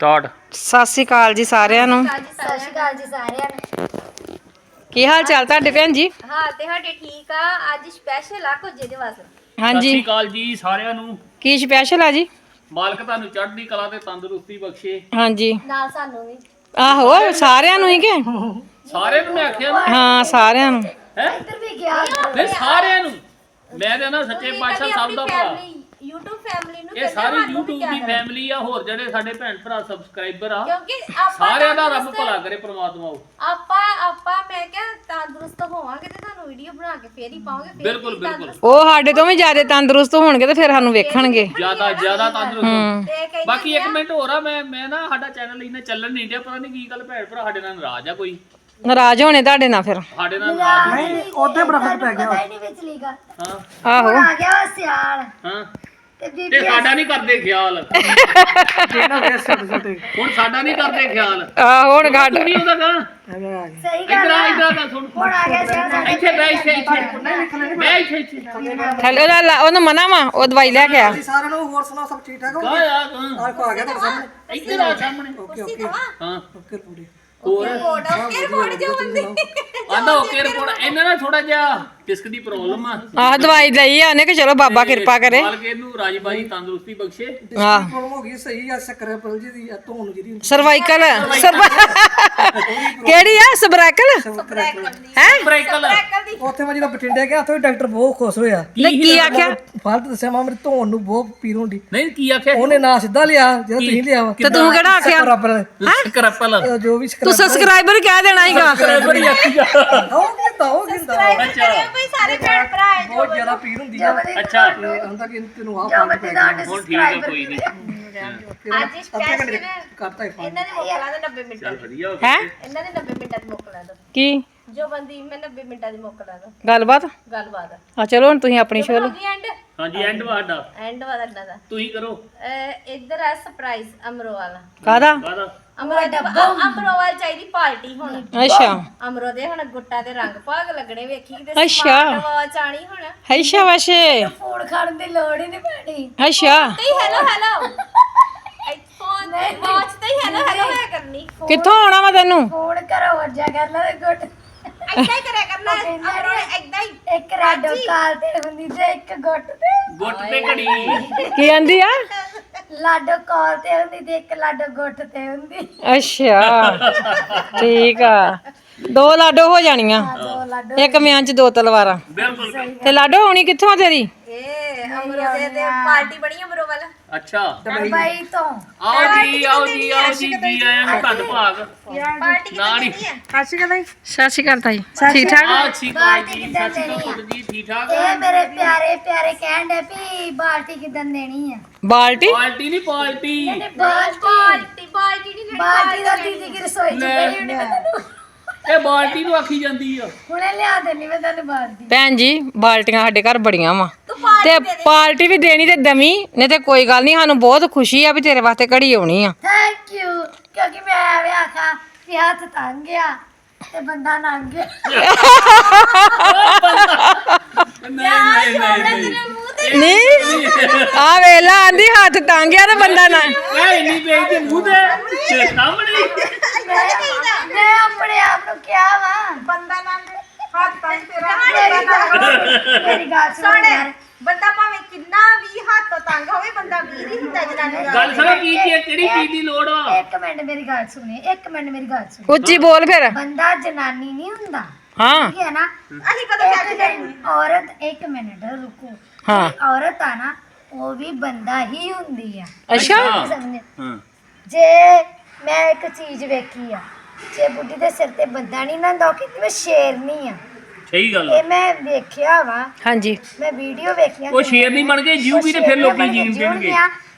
Start. ਸਤਿ ਸ਼੍ਰੀ ਅਕਾਲ ਜੀ ਸਾਰਿਆਂ ਨੂੰ। ਸਤਿ ਸ਼੍ਰੀ ਅਕਾਲ ਜੀ ਸਾਰਿਆਂ ਨੂੰ। ਕੀ ਹਾਲ ਚਾਲ ਤੁਹਾਡੇ ਭੈਣ ਜੀ? ਹਾਂ ਤੇ ਸਾਡੇ ਠੀਕ ਆ। ਅੱਜ ਸਪੈਸ਼ਲ ਆ ਕੁਝ ਇਹਦੇ ਵਾਸਤੇ। ਸਤਿ ਸ਼੍ਰੀ ਹਾਂਜੀ ਅਕਾਲ ਜੀ ਸਾਰਿਆਂ ਨੂੰ। ਕੀ ਸਪੈਸ਼ਲ ਆ ਜੀ? ਮਾਲਕ ਤੁਹਾਨੂੰ ਚੜ੍ਹਦੀ ਕਲਾ ਤੇ ਤੰਦਰੁਸਤੀ ਬਖਸ਼ੇ। ਹਾਂਜੀ। ਨਾਲ ਸਾਨੂੰ ਵੀ। ਆਹੋ ਸਾਰਿਆਂ ਨੂੰ ਹੀ ਕਿ? ਸਾਰਿਆਂ ਨੂੰ ਮੈਂ ਆਖਿਆ ਨਾ। ਹਾਂ ਸਾਰਿਆਂ ਨੂੰ। ਹੈ? ਇੱਧਰ ਵੀ ਗਿਆ। ਨਹੀਂ ਸਾਰਿਆਂ ਨੂੰ। ਮੈਂ ਤੇ ਨਾ ਸੱਚੇ ਪਾਤਸ਼ਾਹ ਸਭ ਦਾ ਭਲਾ YouTube ਫੈਮਿਲੀ ਨੂੰ ਇਹ ਸਾਰੀ YouTube ਦੀ ਫੈਮਿਲੀ ਆ ਹੋਰ ਜਿਹੜੇ ਸਾਡੇ ਭੈਣ ਭਰਾ ਸਬਸਕ੍ਰਾਈਬਰ ਆ ਕਿਉਂਕਿ ਆਪਾਂ ਸਾਰਿਆਂ ਦਾ ਰੱਬ ਤੰਦਰੁਸਤ- ਭਲਾ ਕਰੇ ਪ੍ਰਮਾਤਮਾ ਉਹ। ਆਪਾਂ ਆਪਾਂ ਮੈਂ ਕਿਹਾ ਤੰਦਰੁਸਤ ਹੋਵਾਂਗੇ ਤੇ ਤੁਹਾਨੂੰ ਵੀਡੀਓ ਬਣਾ ਕੇ ਫੇਰ ਹੀ ਪਾਵਾਂਗੇ ਫੇਰ ਬਿਲਕੁਲ, ਬਿਲਕੁਲ। ਤੰਦਰੁਸਤ- ਉਹ ਸਾਡੇ ਤੋਂ ਵੀ ਜ਼ਿਆਦਾ ਤੰਦਰੁਸਤ ਹੋਣਗੇ ਤੇ ਫਿਰ ਸਾਨੂੰ ਵੇਖਣਗੇ। ਜ਼ਿਆਦਾ ਜ਼ਿਆਦਾ ਤੰਦਰੁਸਤ ਤੇ ਕਹਿੰਦੇ ਬਾਕੀ ਇੱਕ ਮਿੰਟ ਹੋਰ ਆ ਮੈਂ ਮੈਂ ਨਾ ਸਾਡਾ ਚੈਨਲ ਇਹਨੇ ਚੱਲਣ ਨਹੀਂ ਡਿਆ ਪਤਾ ਨਹੀਂ ਕੀ ਗੱਲ ਭੈਣ ਭਰਾ ਸਾਡੇ ਨਾਲ ਨਾਰਾਜ਼ ਆ ਕੋਈ। ਨਾਰਾਜ਼ ਹੋਣੇ ਤੁਹਾਡੇ ਨਾਲ ਫਿਰ। ਸਾਡੇ ਨਾਲ ਨਾਰਾਜ਼ ਨਹੀਂ ਉਹਦੇ ਬਰਾਬਰ ਪੈ ਗਿਆ। ਪਤਾ ਹੀ ਨਹੀਂ ਵਿਚਲੀ ਗਾ ਹਾਂ। ਆਹੋ। ਆ ਗਿਆ ਵਾ ਸਿਆਲ। ਹਾਂ। ਤੇ ਸਾਡਾ ਨਹੀਂ ਕਰਦੇ ਖਿਆਲ। ਹੁਣ ਸਾਡਾ ਨਹੀਂ ਕਰਦੇ ਖਿਆਲ। ਆਹੋ ਹੁਣ ਗੱਡ ਨਹੀਂ ਉਹਦਾ ਗਾ ਸਹੀ ਗੱਲ ਆ। ਆ ਇਧਰ ਆ ਸੁਣ। ਹੁਣ ਆ ਗਿਆ ਸਿਆਲ ਸਾਡੇ ਇੱਥੇ ਬੈ ਇੱਥੇ ਇੱਥੇ। ਬੈ ਇੱਥੇ ਇੱਥੇ। ਥੱਲੇ ਉਹਦਾ ਲਾ- ਉਹਨੂੰ ਮਨਾ ਵਾ ਉਹ ਦਵਾਈ ਲੈ ਕੇ ਆ। ਸਾਰਿਆਂ ਨੂੰ ਹੋਰ ਸੁਣਾਓ ਸਭ ਠੀਕ ਠਾਕ ਹੋ? ਆ ਆ ਕੋ ਆ ਗਿਆ ਤੁਹਾਡੇ ਸਾਹਮਣੇ। ਇੱਧਰ ਆ ਸਾਹਮਣੇ। Okay okay. ਹਾਂ। ਓਕੇ ਪੂਰੀ। ਹੋਰ? ਫੇਰ ਫੋੜ ਜੋ ਬੰਦੇ। ਆਂਦਾ ਓਕੇ ਰਿਪੋਰਟ। ਇਹਨਾਂ ਨਾਲ ਥੋੜਾ ਜਿਹਾ ਡਿਸਕ ਦੀ ਪ੍ਰੋਬਲਮ ਆ। ਆਹ ਦਵਾਈ ਲਈ ਆ ਉਹਨੇ ਕਿ ਚਲੋ ਬਾਬਾ ਕਿਰਪਾ ਕਰੇ। ਮਾਲਕ ਇਹਨੂੰ ਰਾਜਬਾਈ ਤੰਦਰੁਸਤੀ ਬਖਸ਼ੇ। ਆਹ ਪ੍ਰੋਬਲਮ ਹੋ ਗਈ ਸਹੀ ਆ ਸ਼ੱਕਰ ਪਲ ਜੀ ਦੀ ਆ ਧੋਣ ਜਿਹਦੀ ਸਰਵਾਈਕਲ ਕਿਹੜੀ ਆ? ਸਬਰਾਈਕਲ ਹੈ? ਬ੍ਰੇਕਲ ਉੱਥੇ ਮੈਂ ਜਦੋਂ ਬਠਿੰਡੇ ਗਿਆ ਉੱਥੇ ਡਾਕਟਰ ਬਹੁਤ ਖੁਸ਼ ਹੋਇਆ। ਨੇ ਕੀ ਆਖਿਆ? ਫਾਲਤ ਦੱਸਿਆ ਮੈਂ ਮੇਰੇ ਧੋਣ ਨੂੰ ਬਹੁਤ ਪੀਰ ਹੁੰਦੀ। ਨਹੀਂ ਕੀ ਆਖਿਆ? ਉਹਨੇ ਨਾ ਸਿੱਧਾ ਲਿਆ ਜਿਹੜਾ ਤੁਸੀਂ ਲਿਆ ਵਾ। ਤੇ ਤੂੰ ਕਿਹੜਾ ਆਖਿਆ? ਬਰਾਬਰ ਕਰਪਲ ਜੋ ਵੀ ਤੂੰ ਸਬਸਕ੍ਰਾਈਬਰ ਕਹਿ ਦੇਣਾ ਹੀਗਾ ਬੜੀ ਆਖੀ ਆ। ਉਹ ਕਿੰਦਾ ਉਹ ਕਿੰਦਾ ਅੱਛਾ। ਬਈ ਸਾਰੇ ਭੈਣ ਭਰਾ ਹੈ ਜੋ ਬਹੁਤ ਜ਼ਿਆਦਾ ਪੀਰ ਹੁੰਦੀ ਆ। ਅੱਛਾ। ਤੇ ਆਂਦਾ ਕਿ ਤੈਨੂੰ ਆਹ ਫਾਲਤ ਪੈ ਗਿਆ। ਹੁਣ ਠੀਕ ਆ ਕੋਈ ਨਹੀਂ। ਅੱਜ ਸਪੈਸ਼ਲ ਕਰਤਾ ਹੀ ਇਹਨਾਂ ਦੀ ਮੁੱਕਲਾ ਦੇ 90 ਮਿੰਟਾਂ। ਚੱਲ ਦੀ ਵਧੀਆ ਹੋ ਹੈ? ਇਹਨਾਂ ਦੇ 90 ਮਿੰਟਾਂ ਦੀ ਮੁੱਕਲਾ ਦੋ ਕੀ? ਜੋ ਬੰਦੀ ਮੈਂ 90 ਮਿੰਟਾਂ ਦੀ ਮੁੱਕਲਾ ਦੋ ਗੱਲਬਾਤ? ਗੱਲਬਾਤ। ਆ ਚਲੋ ਹੁਣ ਤੁਸੀਂ ਆਪਣੀ ਸ਼ੋਅ ਹੋ ਗਈ ਐਂਡ ਹਾਂਜੀ ਐਂਡ ਵਾਡਾ ਐਂਡ ਵਾਲਾ ਅੱਡਾ ਦਾ। ਤੁਸੀਂ ਕਰੋ। ਅਹ ਇੱਧਰ ਆ ਸਰਪ੍ਰਾਈਜ਼ ਅਮਰੋ ਵਾਲਾ ਕਾਦਾ ਕਾਹਦਾ? ਅਮਰੋ ਡੱਬਾ ਅਮਰੋਵਾਲ ਚਾਹੀਦੀ ਪਾਰਟੀ ਹੁਣ। ਅੱਛਾ। ਅਮਰੋ ਦੇ ਹੁਣ ਗੁੱਟਾ ਤੇ ਰੰਗ ਭਾਗ ਲੱਗਣੇ ਵੇਖੀ ਤੇ ਅੱਛਾ। ਆਵਾਜ਼ ਆਣੀ ਹੁਣ। ਹੈਸ਼ਾ ਵਾਸ਼ੇ। ਫੋਨ ਖਾਣ ਦੀ ਲੋੜ ਹੀ ਨਹੀਂ ਪੈਣੀ। ਅੱਛਾ। ਤੇ ਹੈਲੋ ਹੈਲੋ ਫੋਨ ਵਾਚ ਤੇ ਹੈਲੋ ਹੈਲੋ ਹੋਇਆ ਕਰਨੀ। ਕਿੱਥੋਂ ਆਉਣਾ ਵਾ ਤੈਨੂੰ? ਫੋਨ ਕਰੋ ਵਰਜਾ ਕਰ ਲੈ ਗੁੱਟ। ਏਦਾਂ ਹੀ ਕਰਿਆ ਕਰਨਾ। ਅਮਰੋ ਨੇ ਏਦਾਂ ਹੀ। ਇੱਕ ਰੈਡੋ ਕਾਲ ਤੇ ਹੁੰਦੀ ਤੇ ਇੱਕ ਗੁੱਟ ਤੇ। ਗੁੱਟ ਤੇ ਘੜੀ। ਕੀ ਆਂਦੀ ਆ? ਲਾਡੋ ਕਾਲ ਤੇ ਹੁੰਦੀ ਤੇ ਇੱਕ ਲਾਡੋ ਗੁੱਟ ਤੇ ਹੁੰਦੀ। ਅੱਛਾ ਠੀਕ ਆ। ਦੋ ਲਾਡੋ ਹੋ ਜਾਣੀਆਂ। ਦੋ ਲਾਡੋ ਇੱਕ ਮਿਆਂ ਚ ਦੋ ਤਲਵਾਰਾਂ। ਬਿਲਕੁਲ। ਤੇ ਲਾਡੋ ਹੋਣੀ ਕਿੱਥੋਂ ਆ ਤੇਰੀ? ਇਹ ਅਮਰੋ ਦੇ ਤੇ ਪਾਰਟੀ ਬਣੀ ਅਮਰੋ ਵਾਲਾ? ਅੱਛਾ। ਦੁਬਈ ਤੋਂ। ਆਓ ਜੀ ਆਓ ਜੀ ਆਓ ਜੀ ਜੀ ਆਇਆਂ ਨੂੰ ਧੰਨ ਭਾਗ। ਪਾਰਟੀ ਨਾ ਨੀ। ਕਿੱਥੇ ਹੈ? ਸਤਿ ਸ਼੍ਰੀ ਅਕਾਲ ਤਾਈ। ਠੀਕ ਠਾਕ? ਆ ਠੀਕ ਆ ਜੀ ਸਤਿ ਸ਼੍ਰੀ ਅਕਾਲ ਪੁੱਤ ਜੀ ਠੀਕ ਠਾਕ? ਇਹ ਮੇਰੇ ਪਿਆਰੇ ਪਿਆਰੇ ਕਹਿਣ ਦੇ ਵੀ ਬਾਲਟੀ ਕਿਦਾਂ ਦੇਣੀ ਆ ਬਾਲਟੀ? ਪਾਰਟੀ ਨਹੀਂ ਪਾਰਟੀ ਬਾਲਟੀ। ਬਾਲਟੀ। ਨਹੀਂ ਬਾਲਟੀ ਦਾ ਦੀਦੀ ਕੀ ਰਸੋਈ ਚ ਲੈ। ਪਈ ਹੋਣੀ ਤੈਨੂੰ ਇਹ ਬਾਲਟੀ ਨੂੰ ਆਖੀ ਜਾਂਦੀ ਆ। ਹੁਣੇ ਲਿਆ ਦੇਣੀ ਮੈਂ ਤੈਨੂੰ ਬਾਲਟੀ। ਭੈਣ ਜੀ ਬਾਲਟੀਆਂ ਸਾਡੇ ਘਰ ਬੜੀਆਂ ਵਾ। ਤੂੰ ਪਾਰਟੀ ਵੀ ਦੇਣੀ ਤੇ ਦਮੀ ਨਹੀਂ ਤੇ ਕੋਈ ਗੱਲ ਨਹੀਂ ਸਾਨੂੰ ਬਹੁਤ ਖੁਸ਼ੀ ਆ ਵੀ ਤੇਰੇ ਵਾਸਤੇ ਘੜੀ ਆਉਣੀ ਆ। ਥੈਂਕ ਯੂ ਕਿਉਂਕਿ ਮੈਂ ਐਵੇਂ ਆਖਾਂ ਕਿ ਹੱਥ ਤੰਗ ਗਿਆ ਤੇ ਬੰਦਾ ਨੰਗ ਗਿਆ ਨਹੀਂ ਨਹੀਂ ਨਹੀਂ ਮੂੰਹ ਤੇ ਨਹੀਂ। ਆ। ਵੇਲਾ ਆਂਦੀ ਹੱਥ ਤੰਗਿਆ ਤੇ ਬੰਦਾ ਨਾ ਇਹ ਇੰਨੀ ਬੇਇੱਜ਼ਤੀ ਮੂੰਹ ਤੇ। ਤੇ ਸਾਹਮਣੇ। ਮੈਂ ਮੈਂ ਆਪਣੇ ਆਪ ਨੂੰ ਕਿਹਾ ਵਾ ਬੰਦਾ ਨੰਗ ਹੱਥ ਤੰਗ ਤੇਰਾ। ਮੇਰੀ ਗੱਲ ਸੁਣ ਯਾਰ ਬੰਦਾ ਭਾਵੇਂ ਕਿੰਨਾ ਵੀ ਹੱਥ ਤੰਗ ਹੋਵੇ ਬੰਦਾ ਵੀਰ ਹੀ ਹੁੰਦਾ ਜਨਾਨੀ ਦਾ ਗੱਲ ਸੁਣੋ ਕੀ ਕੀ ਕਿਹੜੀ ਚੀਜ਼ ਦੀ ਲੋੜ ਆ ਇੱਕ ਮਿੰਟ ਮੇਰੀ ਗੱਲ ਸੁਣੇ ਇੱਕ ਮਿੰਟ ਮੇਰੀ ਗੱਲ ਸੁਣੇ ਉੱਚੀ ਬੋਲ ਫਿਰ। ਬੰਦਾ ਜਨਾਨੀ ਨਹੀਂ ਹੁੰਦਾ। ਹਾਂ। ਠੀਕ ਹੈ ਨਾ? ਅਸੀਂ ਕਦੋਂ ਕਹਿੰਦੇ ਔਰਤ ਇੱਕ ਮਿੰਟ ਰੁਕੋ। ਹਾਂ। ਔਰਤ ਆ ਨਾ ਉਹ ਵੀ ਬੰਦਾ ਹੀ ਹੁੰਦੀ ਆ। ਅੱਛਾ। ਸਮਝੇ? ਹਾਂ। ਜੇ ਮੈਂ ਇੱਕ ਚੀਜ਼ ਵੇਖੀ ਆ ਜੇ ਬੁੱਢੀ ਦੇ ਸਿਰ ਤੇ ਬੰਦਾ ਨਹੀਂ ਨਾ ਹੁੰਦਾ ਉਹ ਕਹਿੰਦੀ ਮੈਂ ਸ਼ੇਰਨੀ ਆ। ਸਹੀ ਗੱਲ ਆ। ਇਹ ਮੈਂ ਵੇਖਿਆ ਵਾ। ਹਾਂਜੀ। ਮੈਂ ਵੀਡੀਓ ਵੇਖੀਆਂ ਉਹ ਸ਼ੇਰ ਨਹੀਂ ਬਣ ਕੇ ਜੀਉ ਵੀ ਤੇ ਫਿਰ ਲੋਕੀ ਜੀਣ ਦੇਣਗੇ।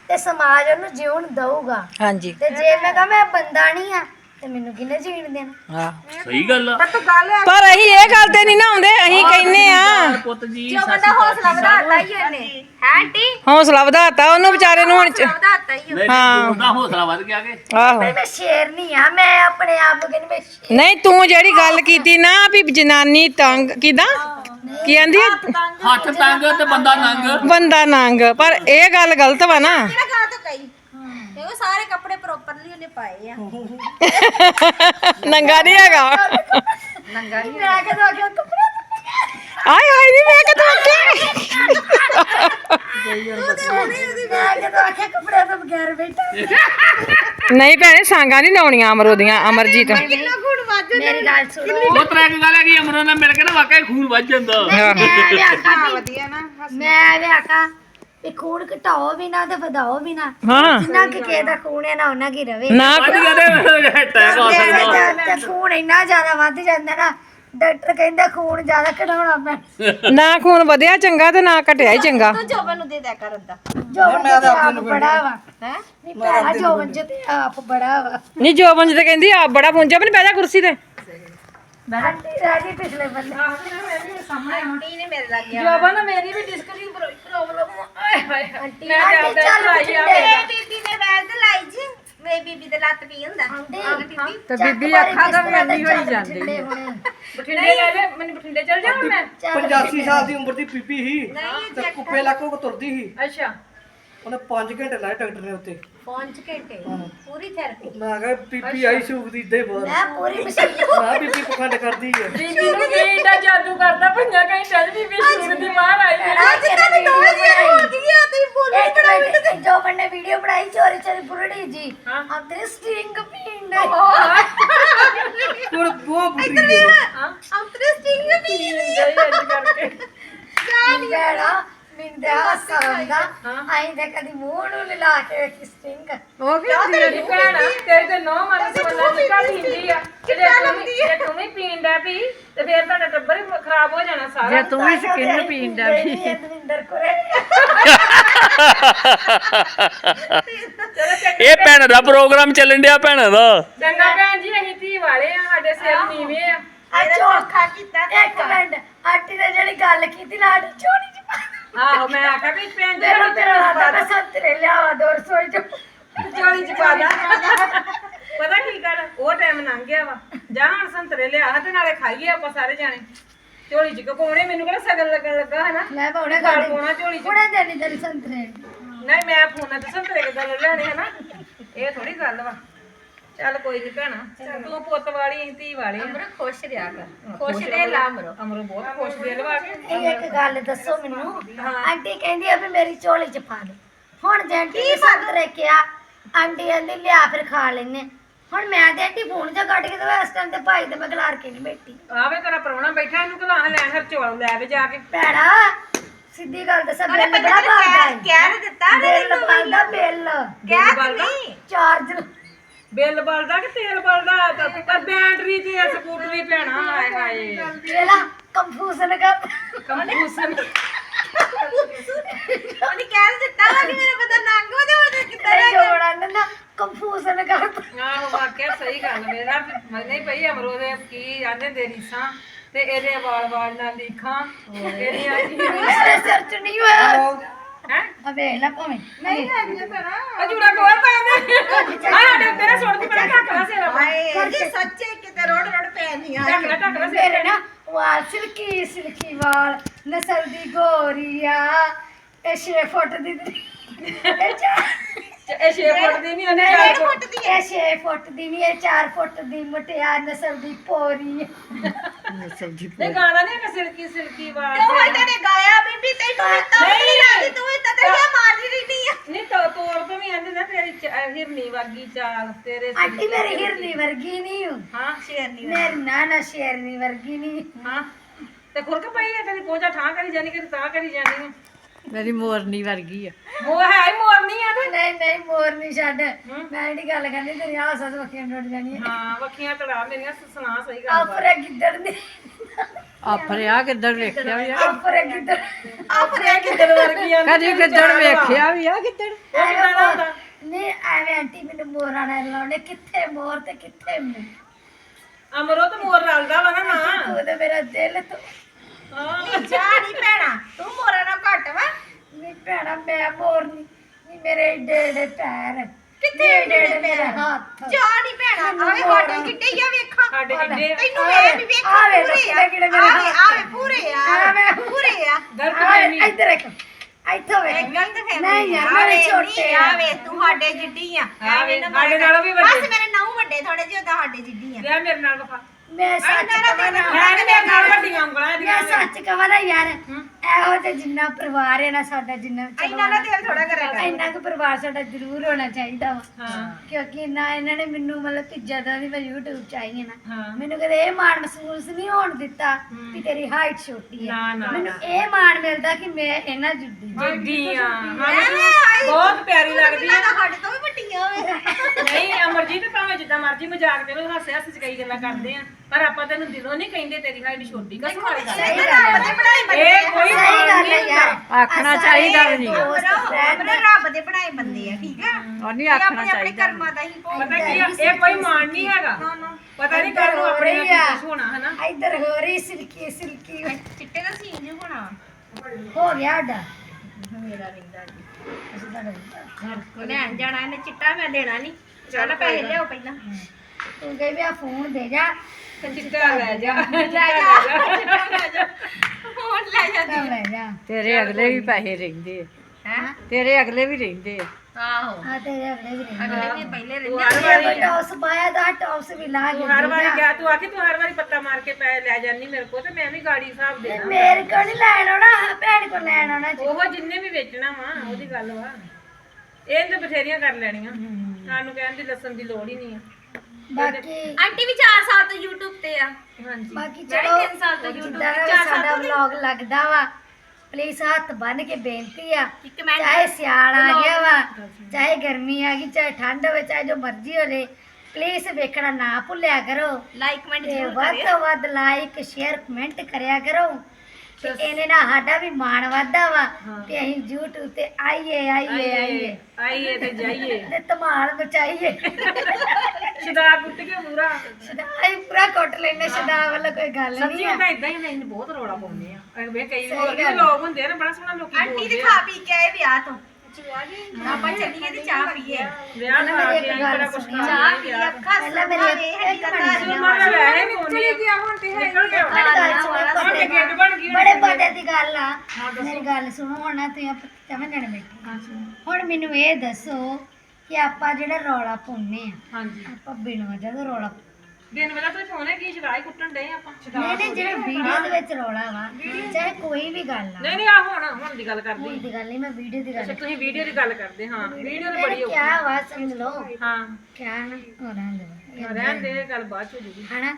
ਤੇ ਸਮਾਜ ਉਹਨੂੰ ਜਿਉਣ ਦਊਗਾ। ਹਾਂਜੀ। ਤੇ ਜੇ ਮੈਂ ਕਹਾਂ ਮੈਂ ਬੰਦਾ ਨਹੀਂ ਆ ਤੇ ਮੈਨੂੰ ਕਿਹਨੇ ਜੀਣ ਦੇਣਾ? ਹਾਂ। ਸਹੀ ਗੱਲ ਆ। ਪਰ ਅਸੀਂ ਇਹ ਗੱਲ ਤੇ ਨਹੀਂ ਨਾ ਆਉਂਦੇ ਅਸੀਂ ਕਹਿੰਨੇ ਆ। ਪੁੱਤ ਜੀ ਜੋ ਬੰਦਾ ਹੌਸਲਾ ਵਧਾਤਾ ਹੀ ਉਹਨੇ ਹੈ ਆਂਟੀ? ਹੌਸਲਾ ਵਧਾਤਾ ਉਹਨੂੰ ਵਿਚਾਰੇ ਨੂੰ ਹੁਣ ਚ- ਵਧਾਤਾ ਹੀ ਨਹੀਂ ਹਾਂ। ਉਹਦਾ ਹੌਸਲਾ ਵੱਧ ਗਿਆ ਕਿ? ਆਹੋ। ਮੈਂ ਸ਼ੇਰਨੀ ਆ। ਮੈਂ ਆਪਣੇ ਆਪ ਨੂੰ ਕਹਿੰਦੀ ਮੈਂ ਸ਼ੇਰ- ਨਹੀਂ ਤੂੰ ਜਿਹੜੀ ਗੱਲ ਕੀਤੀ ਨਾ ਵੀ ਜਨਾਨੀ ਤੰਗ ਕਿਦਾਂ? ਕੀ ਆਂਦੀ? ਆ? ਹੱਥ ਤੰਗ ਤੇ ਬੰਦਾ ਨੰਗ। ਬੰਦਾ ਨੰਗ ਪਰ ਇਹ ਗੱਲ ਗਲਤ ਵਾ ਨਾ। ਕਹੀ ਦੇਖੋ ਸਾਰੇ ਕੱਪੜੇ ਪ੍ਰੋਪਰਲੀ ਉਹਨੇ ਪਾਏ ਆ। ਨੰਗਾ ਨਹੀਂ ਹੈਗਾ। ਮੈਂ ਕਦੋਂ ਆਖਿਆ ਕੱਪੜੇ ਆਏ ਹਾਏ ਨਹੀਂ ਮੈਂ ਕਦੋਂ ਆਖਿਆ ਮੈਂ ਕਦੋਂ ਆਖਿਆ ਕੱਪੜੇ ਤੋਂ ਬਗੈਰ ਬੈਠਾ। ਨਹੀਂ ਭੈਣੇ ਸਾਂਗਾ ਨਹੀਂ ਲਾਉਣੀਆਂ ਅਮਰੋ ਦੀਆਂ ਅਮਰਜੀਤ। ਕਿੰਨਾ ਖੂਨ ਵੱਜ ਮੇਰੀ ਗੱਲ ਸੁਣੋ। ਉਹ ਤਰ੍ਹਾਂ ਇੱਕ ਗੱਲ ਹੈਗੀ ਅਮਰੋਂ ਨਾਲ ਮਿਲ ਕੇ ਨਾ ਵਾਕਿਆ ਹੀ ਖੂਨ ਵੱਜ ਜਾਂਦਾ। ਮੈਂ ਵੀ ਆਖਾਂ ਵਧੀਆ ਨਾ ਮੈਂ ਵੀ ਆਖਾਂ ਵੀ ਖੂਨ ਘਟਾਓ ਵੀ ਨਾ ਤੇ ਵਧਾਓ ਵੀ ਨਾ। ਹਾਂ। ਜਿੰਨਾ ਕਿ ਕਿਸੇ ਦਾ ਖੂਨ ਹੈ ਨਾ ਉਹਨਾਂ ਕੀ ਰਵੇ। ਨਾ ਵੱਜ ਗਿਆ ਤੇ ਅਟੈਕ ਆ ਸਕਦਾ ਤੇ ਖੂਨ ਇੰਨਾ ਜ਼ਿਆਦਾ ਵੱਧ ਜਾਂਦਾ ਨਾ ਡਾਕਟਰ ਕਹਿੰਦਾ ਖੂਨ ਜ਼ਿਆਦਾ ਘਟਾਉਣਾ ਪੈਣਾ ਨਾ ਖੂਨ ਵਧਿਆ ਚੰਗਾ ਤੇ ਨਾ ਘਟਿਆ ਹੀ ਚੰਗਾ। ਜੋਬਨ ਨੂੰ ਦੇ ਦਿਆ ਕਰ ਅੱਦਾ ਜੋਬਨ ਤੇ ਆਪ ਬੜਾ ਵਾ। ਹੈ। ਨਹੀਂ ਭੈਣਾ ਜੋਬਨ ਚ ਤੇ ਆਪ ਬੜਾ ਵਾ। ਨਹੀਂ ਜੋਬਨ ਤੇ ਕਹਿੰਦੀ ਆ ਬੜਾ ਪੁੰਜਾ ਵੀ ਨੀ ਬਹਿ ਜਾ ਕੁਰਸੀ ਤੇ। ਆਂਟੀ ਰਾਜੀ ਪਿਛਲੇ ਬੰਦੇ ਆਂਟੀ ਨੇ ਮੇਰੇ ਲੱਗ ਗਿਆ ਜੋਬਨ ਮੇਰੀ ਵੀ ਡਿਸਕ ਦੀ ਪ੍ਰੋਬਲਮ ਆਏ ਹਾਏ ਆਂਟੀ ਆਂਟੀ ਚੱਲ ਬਠਿੰਡੇ ਇਹ ਬੀਬੀ ਨੇ ਵੈਦ ਲਾਈ ਜੀ। ਮੇਰੀ ਬੀਬੀ ਦੇ ਲੱਤ ਪੀ ਹੁੰਦਾ। ਆਂਟੀ ਤੇ ਬੀਬੀ ਅੱਖਾਂ ਦਾ ਵੀ ਅੰਨੀ ਹੋਈ ਜਾਂਦੀ ਬਠਿੰਡੇ ਹੁਣ। ਬਠਿੰਡੇ ਲੈ ਲੈ ਮੈਨੂੰ ਬਠਿੰਡੇ ਚਲ ਜਾ ਮੈਂ। 85 ਸਾਲ ਦੀ ਉਮਰ ਦੀ ਪੀਪੀ ਸੀ। ਤੇ ਕੁੱਪੇ ਲਾਕੋ ਕੋ ਤੁਰਦੀ ਸੀ। ਅੱਛਾ। ਉਹਨੇ 5 ਘੰਟੇ ਲਾਏ ਡਾਕਟਰ ਨੇ ਉੱਤੇ। ਪਹੁੰਚ ਘੰਟੇ? ਪੂਰੀ ਥੈਰੇਪੀ ਮੈਂ ਕਿਹਾ ਪੀਪੀ ਆਈ ਸੂਕ ਦੀ ਇੱਦਾਂ ਹੀ ਬਾਹਰ। ਮੈਂ ਪੂਰੀ ਮਸ਼ੀਨ ਮੈਂ ਬੀਬੀ ਪਖੰਡ ਕਰਦੀ ਹੈ। ਬੀਬੀ ਨੂੰ ਕੀ ਏਡਾ ਜਾਦੂ ਕਰਦਾ ਪੰਜਾਂ ਘੰਟਿਆਂ ਚ ਬੀਬੀ ਸੂਟ ਦੀ ਬਾਹਰ ਆਈ ਅੱਜ ਤਾਂ ਦੋ ਵਜੇ ਹੋ ਗਈ ਆ ਤੁਸੀਂ ਬੋਲ ਮਿੰਟ। ਜੋ ਬੰਨੇ ਵੀਡੀਓ ਬਣਾਈ ਚੋਰੀ ਚੋਰੀ ਬੁਰੜੀ ਜੀ। ਅੰਦਰ ਸਟਿੰਗ ਪੀਂਦੇ ਹੁਣ ਬਹੁਤ ਬੁਰੀ ਹੈ। ਅੰਦਰ ਸਟਿੰਗ ਪੀਂਦੇ ਗਾਣਾ ਮਿੰਦਾ ਹਸਾਂਦਾ ਆਈ ਤੇ ਕਦੀ ਮੂੰਹ ਨੂੰ ਲਾ ਕੇ ਵੇਖੀ ਸਟਿੰਗ। ਉਹ ਕੀ ਤੇਰੀ ਭੈਣ ਆ, ਤੇਰੇ ਤੇ ਨੌ ਮਨ ਸਵੰਨਾ ਨਿਕਾ ਪੀਂਦੀ ਆ। ਤੇ ਜੇ ਤੂੰ ਵੀ ਜੇ ਤੂੰ ਵੀ ਪੀਣ ਡੈ ਪੀ ਤੇ ਫੇਰ ਤੁਹਾਡਾ ਟੱਬਰ ਹੀ ਖਰਾਬ ਹੋ ਜਾਣਾ ਸਾਰਾ। ਜੇ ਤੂੰ ਵੀ ਸਕਿਨ ਪੀਣ ਡੈ ਪੀ ਦਵਿੰਦਰ ਕੋਰੇ ਇਹ ਭੈਣ ਦਾ ਪ੍ਰੋਗਰਾਮ ਚੱਲਣ ਡਿਆ ਭੈਣ ਦਾ। ਚੰਗਾ ਭੈਣ ਜੀ ਅਸੀਂ ਧੀ ਵਾਲੇ ਆ ਸਾਡੇ ਸਿਰ ਨੀਵੇਂ ਆ। ਆ ਚੋਖਾ ਕੀਤਾ ਇੱਕ ਮਿੰਟ ਆਂਟੀ ਨੇ ਜਿਹੜੀ ਗੱਲ ਕੀਤੀ ਨਾ ਆਂਟੀ ਚੋਰੀ ਚ ਪਾ ਆਹੋ ਮੈਂ ਆਖਿਆ ਵੀ ਭੈਣ ਜੀ ਤੇਰਾ ਤੇਰਾ ਮੈਂ ਸੰਤਰੇ ਲਿਆਵਾ ਦੋ ਰਸੋਈ ਚ। ਚੋਲੀ ਚ ਪਾ ਦਾ। ਪਤਾ ਕੀ ਕਰ ਉਹ ਟਾਈਮ ਲੰਘ ਗਿਆ ਵਾ। ਜਾ ਹੁਣ ਸੰਤਰੇ ਲਿਆ ਤੇ ਨਾਲੇ ਖਾਈਏ ਆਪਾਂ ਸਾਰੇ ਜਾਣੇ। ਝੋਲੀ ਚ ਕੋਣੇ ਮੈਨੂੰ ਕਿਹੜਾ ਸਗਨ ਲੱਗਣ ਲੱਗਾ ਹਨਾ? ਮੈਂ ਪਾਉਣਾ ਗਾੜੀ ਪਾਉਣਾ ਝੋਲੀ ਚ। ਹੁਣੇ ਦੇਣੀ ਤੇਰੀ ਸੰਤਰੇ। ਨਹੀਂ ਮੈਂ ਫੋਨਾਂ ਤੇ ਸੰਤਰੇ ਕਿੱਦਾਂ ਲੈ ਲੈਣੇ ਹਨਾ? ਇਹ ਥੋੜੀ ਗੱਲ ਵਾ। ਚੱਲ ਕੋਈ ਨਹੀਂ ਭੈਣਾ ਤੂੰ ਪੁੱਤ ਵਾਲੀ ਅਸੀਂ ਧੀ ਵਾਲੀ ਆ। ਅਮਰ ਖੁਸ਼ ਰਿਹਾ ਕਰ। ਖੁਸ਼ ਦੇ ਲਾ ਅਮਰੋ। ਅਮਰੋ ਬਹੁਤ ਖੁਸ਼ ਦਿਲ ਵਾ ਕੇ ਇਹ ਇੱਕ ਗੱਲ ਦੱਸੋ ਮੈਨੂੰ। ਆਂਟੀ ਕਹਿੰਦੀ ਆ ਵੀ ਮੇਰੀ ਝੋਲੀ ਚ ਪਾ ਦੇ। ਹੁਣ ਜੇ ਆਂਟੀ ਨੇ ਸੰਤਰੇ ਕਿਹਾ ਆਂਟੀ ਕਹਿੰਦੀ ਲਿਆ ਫਿਰ ਖਾ ਲੈਨੇ ਹੁਣ ਮੈਂ ਤੇ ਆਂਟੀ ਫੋਨ ਚ ਕੱਢ ਕੇ ਤੇ ਇਸ ਟਾਈਮ ਤੇ ਭਾਈ ਤੇ ਮੈਂ ਗਲਾਰ ਕੇ ਨਹੀਂ ਬੈਠੀ। ਆਵੇ ਤੇਰਾ ਪ੍ਰਾਹੁਣਾ ਬੈਠਾ ਇਹਨੂੰ ਕਲਾ ਲੈਣ ਹਰ ਚੋਲ ਲੈ ਕੇ ਜਾ ਕੇ। ਭੈਣਾ ਸਿੱਧੀ ਗੱਲ ਦੱਸਾਂ ਬਿੱਲ ਬੜਾ ਭਾਗਦਾ ਹੈ। ਕਹਿ ਦਿੱਤਾ ਬਿੱਲ ਪਾਉਂਦਾ ਬਿੱਲ। ਬਿੱਲ ਬਲਦਾ ਚਾਰਜਰ ਬਿੱਲ ਬਲਦਾ ਕਿ ਤੇਲ ਬਲਦਾ? ਤਾਂ ਬੈਟਰੀ ਤੇ ਆ ਸਕੂਟਰੀ ਭੈਣਾ ਹਾਏ ਹਾਏ। ਇਹਦਾ ਕੰਫਿਊਜ਼ਨ ਕਰ। ਕੰਫਿਊਜ਼ਨ ਉਹਨੇ ਕਹਿ ਦਿੱਤਾ ਵਾ ਕਿ ਮੇਰਾ ਪਤਾ ਨੰਗ ਉਹਦੇ ਉਹਦੇ ਕਿੱਦਾਂ ਤੇ ਜੋੜਾ ਨਾ ਕੰਫਿਊਜ਼ਨ ਕਰ। ਆਹੋ ਵਾਕਿਆ ਸਹੀ ਗੱਲ ਮੇਰਾ ਨਹੀਂ ਪਈ ਅਮਰੋ ਦੇ ਕੀ ਆਂਦੇ ਦੇ ਰੀਸਾਂ? ਤੇ ਇਹਦੇ ਵਾਲ ਵਾਲ ਨਾਲ ਲਿਖਾਂ ਇਹਦੀਆਂ ਕੀ ਮੇਰੇ ਸਿਰ ਚ ਨਹੀਂ ਹੋਇਆ। ਹੈ? ਆ ਵੇਖ ਲੈ ਭਾਵੇਂ। ਨਹੀਂ ਆ ਜੂੜਾ ਕੋਲ ਪਾਉਂਦੇ ਆ ਸਾਡੇ ਤੇਰੇ ਸੁਣ ਕੇ ਮੈਂ ਢੱਕਣਾ ਸੇਰਾ ਹਾਏ ਜੀ ਸੱਚੇ ਕਿਤੇ ਰੋੜ ਰੋੜ ਪੈ ਨਹੀਂ ਆ ਢੱਕਣਾ ਢੱਕਣਾ ਮੇਰੇ ਨਾ ਵਾਲ ਸਿਲਕੀ ਸਿਲਕੀ ਵਾਲ। ਨਸਲ ਦੀ ਗੋਰੀਆ। ਇਹ 6 ਫੁੱਟ ਦੀ ਇਹ ਇਹ 6 ਫੁੱਟ ਦੀ ਨਹੀਂ ਉਹਨੇ ਨਹੀਂ, 4 ਫੁੱਟ ਇਹ 6 ਫੁੱਟ ਦੀ ਨਹੀਂ ਇਹ 4 ਫੁੱਟ ਦੀ ਮਟਿਆ ਨਸਲ ਦੀ ਪੋਰੀ। ਨਹੀਂ ਗਾਣਾ ਨਹੀਂ ਕਿ ਸਿਲਕੀ ਸਿਲਕੀ ਵਾਲ ਉਹ ਤੇਰੇ ਗਾਇਆ ਬੀਬੀ ਤੈਨੂੰ ਵੀ ਤਾਂ ਨਹੀਂ। ਲੱਗਦੀ ਤੂੰ ਵੀ ਤਾਂ ਤੇਰੀਆਂ ਮਾਰਦੀ ਰਹਿੰਦੀ ਆ। ਨਹੀਂ ਤੋ ਤੋੜ ਤੋਂ ਵੀ ਆਂਦੇ ਨਾ ਤੇਰੀ ਚ- ਅਹ ਹਿਰਨੀ ਵਰਗੀ ਚਾਲ ਤੇਰੇ ਸਿਰ- ਆਂਟੀ ਮੇਰੀ ਹਿਰਨੀ ਵਰਗੀ ਨਹੀਂ ਹੂੰ ਹਾਂ ਸ਼ੇਰਨੀ ਮੇਰੀ ਨਾ ਨਾ ਸ਼ੇਰਨੀ ਵਰਗੀ ਨਹੀਂ ਹਾਂ ਤੇ ਖੁਰਕ ਪਈ ਹੈ ਤੇਰੀ ਪੋਜਾ ਠਾਂ ਕਰੀ ਜਾਨੀ ਕਿ ਤਾਂ ਕਰੀ ਜਾਨੀ ਹੈ ਮੇਰੀ ਮੋਰਨੀ ਵਰਗੀ ਆ। ਉਹ ਹੈ ਹੀ ਮੋਰਨੀ ਆ ਤੇ। ਨਹੀਂ ਨਹੀਂ ਮੋਰ ਨਹੀਂ ਛੱਡ ਮੈਂ ਇਹਦੀ ਗੱਲ ਕਰਨੀ ਤੇਰੀ ਆਹ ਸੱਸ ਵਖੀਆਂ ਟੁੱਟ ਜਾਣੀ ਹਾਂ ਵੱਖੀਆਂ ਤੜਾ ਮੇਰੀਆਂ ਸੁਣਾ ਸਹੀ ਗੱਲ। ਆਪਰੇ ਗਿੱਦੜ ਦੀ? ਆਫਰਿਆ ਕਿੱਧਰ ਵੇਖਿਆ ਵੀ ਆ? ਆਪਰੇ ਗਿੱਦੜ ਆਪਣੇ ਕਿੱਦਣ ਵਰਗੀਆਂ ਕਦੀ ਕਿੱਧਰ ਵੇਖਿਆ ਵੀ ਆ ਕਿੱਧਰ? ਉਹ ਕਿੱਦਾਂ ਦਾ ਹੁੰਦਾ? ਨਹੀਂ ਐਵੇਂ ਆਂਟੀ ਮੈਨੂੰ ਮੋਰਾਂ ਨਾਲ ਲਾਉਣੇ ਕਿੱਥੇ ਮੋਰ ਤੇ ਕਿੱਥੇ ਮੂੰਹ? ਅਮਰੋ ਤੇ ਮੋਰ ਰਲਦਾ ਵਾ ਨਾ ਨਾ। ਤੂੰ ਤੇ ਮੇਰਾ ਦਿਲ ਤੂੰ ਜਾ ਨਹੀਂ ਭੈਣਾ ਤੂੰ ਮੋਰਾ ਨਾ ਘੱਟ ਵਾ। ਨਹੀਂ ਭੈਣਾ ਮੈਂ ਮੋਰ ਨਹੀਂ ਨਹੀਂ ਮੇਰੇ ਏਡੇ ਏਡੇ ਪੈਰ ਕਿੱਥੇ ਏਡੇ ਏਡੇ ਏਡੇ ਮੇਰੇ ਹੱਥ। ਜਾ ਨਹੀਂ ਭੈਣਾ ਆਵੇ ਸਾਡੇ ਕਿੱਡੇ ਹੀ ਆ ਵੇਖਾਂ। ਸਾਡੇ ਕਿੱਡੇ ਤੈਨੂੰ ਇਹ ਵੀ ਵੇਖ ਆਵੇ ਪੂਰੇ ਕਿਹੜੇ ਕਿਹੜੇ ਮੇਰੇ ਆਵੇ ਹੱਥ? ਆਵੇ ਪੂਰੇ ਆ ਆਵੇ। ਪੂਰੇ ਆ। ਗਰਕ ਆਹ ਪੈਣੀ ਇੱਧਰ ਇੱਕ ਇੱਥੋਂ ਵੇਖ। ਗਲਤ ਫਹਿਮੀ ਨਹੀਂ ਯਾਰ, ਆ ਮੇਰੇ ਵੇ, ਛੋਟੇ ਨਹੀਂ, ਆ। ਵੇ ਤੂੰ ਸਾਡੇ ਜਿੱਡੀ ਆ। ਆ ਵੇ, ਐਵੇਂ ਨਾ ਸਾਡੇ ਨਾਲੋਂ ਵੀ ਬਸ ਵੱਡੇ। ਮੇਰੇ ਨੌ ਵੱਡੇ ਥੋੜੇ ਜਿਹੇ ਤਾਂ ਸਾਡੇ ਜਿੱਡੀ ਆ। ਲਿਆ ਮੇਰੇ ਨਾਲ ਵਫਾ ਮੈਂ ਸੱਚ ਕਹਾਂ ਨਾ? ਮੈਂ ਸੱਚ ਕਹਾਂ ਨਾ ਯਾਰ? ਇਹੋ ਤੇ ਜਿੰਨਾ ਪਰਿਵਾਰ ਹੈ ਨਾ ਸਾਡਾ ਜਿੰਨਾ ਚਲੋ ਇੰਨਾ ਨਾ ਦਿਲ ਥੋੜਾ ਕਰਿਆ ਕਰ। ਇੰਨਾ ਕੁ ਪਰਿਵਾਰ ਸਾਡਾ ਜ਼ਰੂਰ ਹੋਣਾ ਚਾਹੀਦਾ ਵਾ। ਹਾਂ। ਕਿਉਂਕਿ ਨਾ ਇਹਨਾਂ ਨੇ ਮੈਨੂੰ ਮਤਲਬ ਕਿ ਜਦੋਂ ਦੀ ਮੈਂ YouTube ਚ ਆਈ ਹਾਂ ਨਾ ਹਾਂ। ਮੈਨੂੰ ਕਦੇ ਇਹ ਮਾਣ ਮਹਿਸੂਸ ਨਹੀਂ ਹੋਣ ਦਿੱਤਾ ਕਿ ਤੇਰੀ ਹਾਈਟ ਛੋਟੀ ਹੈ। ਨਾ, ਨਾ, ਮੈਨੂੰ ਇਹ ਮਾਣ ਮਿਲਦਾ ਕਿ ਮੈਂ ਇਹਨਾਂ ਜੁੱਦੀ ਜਿੱਡੀਆਂ ਬਹੁਤ ਪਿਆਰੀ ਲੱਗਦੀ ਆ ਤਾਂ ਸਾਡੇ ਤੋਂ ਵੀ ਵੱਡੀਆਂ ਵੇ। ਨਹੀਂ ਅਮਰਜੀਤ ਭਾਵੇਂ ਜਿੱਦਾਂ ਮਰਜ਼ੀ ਮਜ਼ਾਕ ਦੇ ਲੋ ਹਾਸੇ ਹਾਸੇ ਚ ਕਈ ਗੱਲਾਂ ਕਰਦੇ ਆ। ਪਰ ਆਪਾਂ ਤੈਨੂੰ ਦਿਲੋਂ ਨਹੀਂ ਕਹਿੰਦੇ ਤੇਰੀ ਹਾਈਟ ਛੋਟੀ। ਕਸ ਵਾਲੀ ਗੱਲ ਆ। ਹੈ। ਇਹ ਕੋਈ ਸਹੀ ਗੱਲ ਹੈ। ਯਾਰ ਆਖਣਾ ਚਾਹੀਦਾ ਵੀ ਨਹੀਂ ਆਪਣੇ ਰੱਬ ਦੇ ਬਣਾਏ ਬੰਦੇ ਆ ਠੀਕ ਆ? ਉਹ ਨਹੀਂ ਆਖਣਾ ਆਪਣੇ ਆਪਣੇ ਚਾਹੀਦਾ ਕਰਮਾਂ ਦਾ ਹੀ ਭੋਗ ਪਤਾ ਕੀ ਆ ਇਹ ਕੋਈ ਮਾਣ ਨਹੀਂ ਹੈਗਾ। ਪਤਾ ਨਹੀਂ ਕੱਲ ਨੂੰ ਆਪਣੇ ਕੀ ਕੁਛ ਹੋਣਾ ਹਨਾ? ਇੱਧਰ ਹੋ ਰਹੀ ਸਿਲਕੀ ਸਿਲਕੀ। ਚਿੱਟੇ ਦਾ ਸੀਨ ਜੋ ਹੋਣਾ। ਹੋ ਗਿਆ ਸਾਡਾ। ਮੇਰਾ ਰਿੰਦਾ ਜੀ। ਕੋ ਲੈਣ ਜਾਣਾ ਇਹਨੇ ਚਿੱਟਾ ਮੈਂ ਦੇਣਾ ਨਹੀਂ। ਚੱਲ ਪੈਸੇ ਲਿਆਓ ਪਹਿਲਾਂ। ਤੂੰ ਕਹੇ ਵੀ ਆ ਫੋਨ ਦੇ ਜਾ। ਚਿੱਟਾ ਲੈ ਜਾ ਲੈ ਜਾ। ਚਿੱਟਾ ਲੈ ਜਾ। ਹੁਣ ਲੈ ਜਾ। ਤਾਂ ਲੈ ਜਾ। ਤੇਰੇ ਅਗਲੇ ਵੀ ਪੈਸੇ ਰਹਿੰਦੇ ਆ। ਹੈ? ਤੇਰੇ ਅਗਲੇ ਵੀ ਰਹਿੰਦੇ ਆ। ਆਹੋ। ਆ ਤੇਰੇ ਅਗਲੇ ਵੀ ਰਹਿੰਦੇ ਅਗਲੇ ਵੀ ਪਹਿਲੇ ਰਹਿੰਦੇ ਹਰ ਵਾਰੀ ਟੌਸ ਪਾਇਆ ਤਾਂ ਟੌਸ ਵੀ ਲਾ ਕੇ ਹਰ ਦੇ ਵਾਰੀ। ਗਿਆ ਤੂੰ ਆਖੀ ਤੂੰ ਹਰ ਵਾਰੀ ਪੱਤਾ ਮਾਰ ਕੇ ਪੈ ਲੈ ਜਾਨੀ ਮੇਰੇ ਕੋਲ ਤੇ ਮੈਂ ਵੀ ਗਾੜੀ ਹਿਸਾਬ ਦੇਣਾ ਮੇਰੇ ਕੋਲ ਨਹੀਂ ਲੈਣ ਆਉਣਾ ਭੈਣ ਕੋਲ ਲੈਣ ਆਉਣਾ ਜੀ। ਉਹ ਜਿੰਨੇ ਵੀ ਵੇਚਣਾ ਵਾ ਉਹਦੀ ਗੱਲ ਵਾ। ਇਹ ਤਾਂ ਬਥੇਰੀਆਂ ਕਰ ਲੈਣੀਆਂ। ਸਾਨੂੰ ਕਹਿਣ ਦੀ ਦੱਸਣ ਦੀ ਲੋੜ ਹੀ ਨਹੀਂ ਆ। ਬਾਕੀ ਆਂਟੀ ਵੀ 4 ਸਾਲ ਤੋਂ YouTube ਤੇ ਆ। ਹਾਂਜੀ। ਬਾਕੀ ਚਲੋ ਤਿੰਨ ਸਾਲ ਤੋਂ YouTube ਜਿੱਦਾਂ ਤੇ ਸਾਲ ਸਾਡਾ ਤੋਂ ਵਲੌਗ ਲੱਗਦਾ ਵਾ ਪਲੀਜ਼ ਹੱਥ ਬੰਨ ਕੇ ਬੇਨਤੀ ਆ ਕਿ ਚਾਹੇ ਸਿਆਲ ਆ ਗਿਆ ਵਾ ਚਾਹੇ ਗਰਮੀ ਆ ਗਈ ਚਾਹੇ ਠੰਡ ਹੋਵੇ ਚਾਹੇ ਜੋ ਮਰਜ਼ੀ ਹੋਵੇ ਪਲੀਜ਼ ਵੇਖਣਾ ਨਾ ਭੁੱਲਿਆ ਕਰੋ। ਲਾਈਕ ਕਮੈਂਟ ਤੇ ਜ਼ਰੂਰ ਵੱਧ ਕਰਿਓ। ਤੋਂ ਵੱਧ ਲਾਈਕ ਸ਼ੇਅਰ ਕਮੈਂਟ ਕਰਿਆ ਕਰੋ। ਤੇ ਇਹਨੇ ਨਾਲ ਸਾਡਾ ਵੀ ਮਾਣ ਵਾਧਾ ਵਾ ਤੇ ਅਸੀਂ YouTube ਤੇ ਆਈਏ ਆਈਏ ਆਈਏ ਆਈਏ। ਤੇ ਜਾਈਏ। ਤੇ ਧਮਾਲ ਬਚਾਈਏ ਸ਼ਦਾ ਕੁੱਟ ਕੇ ਪੂਰਾ। ਸ਼ਦਾਈ ਪੂਰਾ ਕੁੱਟ ਲੈਨੇ ਸ਼ਦਾ ਵੱਲ ਕੋਈ ਗੱਲ ਸੱਚੀ ਨਹੀਂ ਆ। ਤਾਂ ਇਦਾਂ ਹੀ ਨਹੀਂ ਬਹੁਤ ਰੌਲਾ ਪਾਉਂਦੇ ਆ। ਵੇ ਕਈ। ਲੋਕ ਹੁੰਦੇ ਆ ਨਾ ਬੜਾ ਸੋਹਣਾ ਲੋਕੀ ਆਂਟੀ ਬੋਲਦੇ ਦੇ ਆ। ਖਾ ਪੀ ਕੇ ਆਏ ਵਿਆਹ ਤੋਂ। ਆਪਾਂ ਚੱਲੀਏ ਤੇ ਚਾਹ ਪੀਏ। ਵਿਆਹ ਨਾ ਖਾ ਮੇਰੀ ਕੇ ਇੱਕ ਆਈ ਗੱਲ ਬੜਾ ਸੁਣੀ। ਚਾਹ ਅੱਖਾਂ ਪਹਿਲਾਂ ਮੇਰੀ ਇੱਕ ਦਾ ਵੈਸੇ ਨਹੀਂ ਚਲੀ ਗਿਆ ਹੁਣ ਤੇ ਹੈ ਨਿਕਲ ਗਿਆ। ਮੇਰੀ ਗੱਲ ਸੁਣੋ ਹੁਣ ਤੇ ਗੇਟ ਬਣ ਗਈ ਬੜੇ ਬੜੇ ਦੀ ਗੱਲ ਆ। ਮੇਰੀ ਗੱਲ ਸੁਣੋ ਹੁਣ ਤੁਸੀਂ ਆਪਾਂ ਜਣੇ ਬੈਠੇ ਹੁਣ ਮੈਨੂੰ ਇਹ ਦੱਸੋ ਕਿ ਆਪਾਂ ਜਿਹੜਾ ਰੌਲਾ ਪਾਉਂਦੇ ਆ ਹਾਂਜੀ। ਆਪਾਂ ਬਿਨ ਵਜ੍ਹਾ ਦਾ ਰੌਲਾ ਦਿਨ ਵੇਲਾ ਤੁਸੀਂ ਫੋਨੇ ਕੀ ਸ਼ਰਾਈ ਕੁੱਟਣ ਡਏ ਆਪਾਂ। ਨਹੀਂ ਨਹੀਂ ਜਿਹੜਾ ਵੀਡੀਓ ਦੇ ਵਿੱਚ ਰੌਲਾ ਵਾ ਚਾਹੇ ਕੋਈ ਵੀ ਗੱਲ ਆ। ਨਹੀਂ ਨਹੀਂ ਆ ਹੁਣ ਹੁਣ ਦੀ ਗੱਲ ਕਰਦੀ ਕੋਈ ਦੀ ਗੱਲ ਨਹੀਂ ਮੈਂ ਵੀਡੀਓ ਦੀ ਗੱਲ ਅੱਛਾ ਤੁਸੀਂ ਵੀਡੀਓ ਦੀ ਗੱਲ ਕਰਦੇ ਹਾਂ ਵੀਡੀਓ ਤੇ ਬੜੀ ਕਿਆ ਵਾ ਸਮਝ ਲਓ। ਹਾਂ। ਕਿਆ ਨਾ ਹੋ ਰਹਿਣ ਰਹਿਣ ਦੇ ਗੱਲ ਬਾਅਦ ਚ ਹੋ ਜੂਗੀ। ਹਨਾ?